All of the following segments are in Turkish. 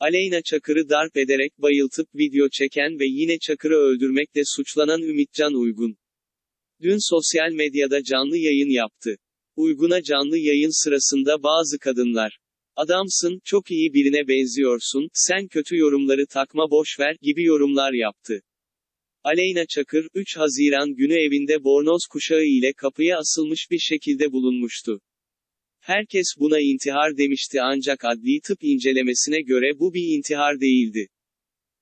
Aleyna Çakır'ı darp ederek bayıltıp video çeken ve yine Çakır'ı öldürmekle suçlanan Ümitcan Uygun. Dün sosyal medyada canlı yayın yaptı. Uygun'a canlı yayın sırasında bazı kadınlar, adamsın, çok iyi birine benziyorsun, sen kötü yorumları takma boş ver gibi yorumlar yaptı. Aleyna Çakır, 3 Haziran günü evinde bornoz kuşağı ile kapıya asılmış bir şekilde bulunmuştu. Herkes buna intihar demişti ancak adli tıp incelemesine göre bu bir intihar değildi.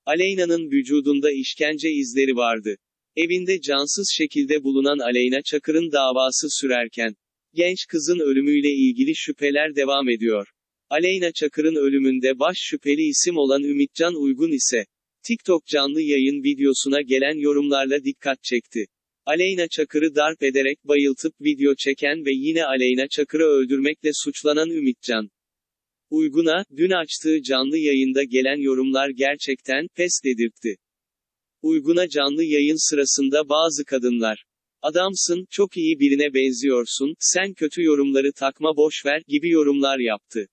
Aleyna'nın vücudunda işkence izleri vardı. Evinde cansız şekilde bulunan Aleyna Çakır'ın davası sürerken, genç kızın ölümüyle ilgili şüpheler devam ediyor. Aleyna Çakır'ın ölümünde baş şüpheli isim olan Ümitcan Uygun ise, TikTok canlı yayın videosuna gelen yorumlarla dikkat çekti. Aleyna Çakır'ı darp ederek bayıltıp video çeken ve yine Aleyna Çakır'ı öldürmekle suçlanan Ümitcan. Uygun'a, dün açtığı canlı yayında gelen yorumlar gerçekten, pes dedirtti. Uygun'a canlı yayın sırasında bazı kadınlar, adamsın, çok iyi birine benziyorsun, sen kötü yorumları takma boş ver gibi yorumlar yaptı.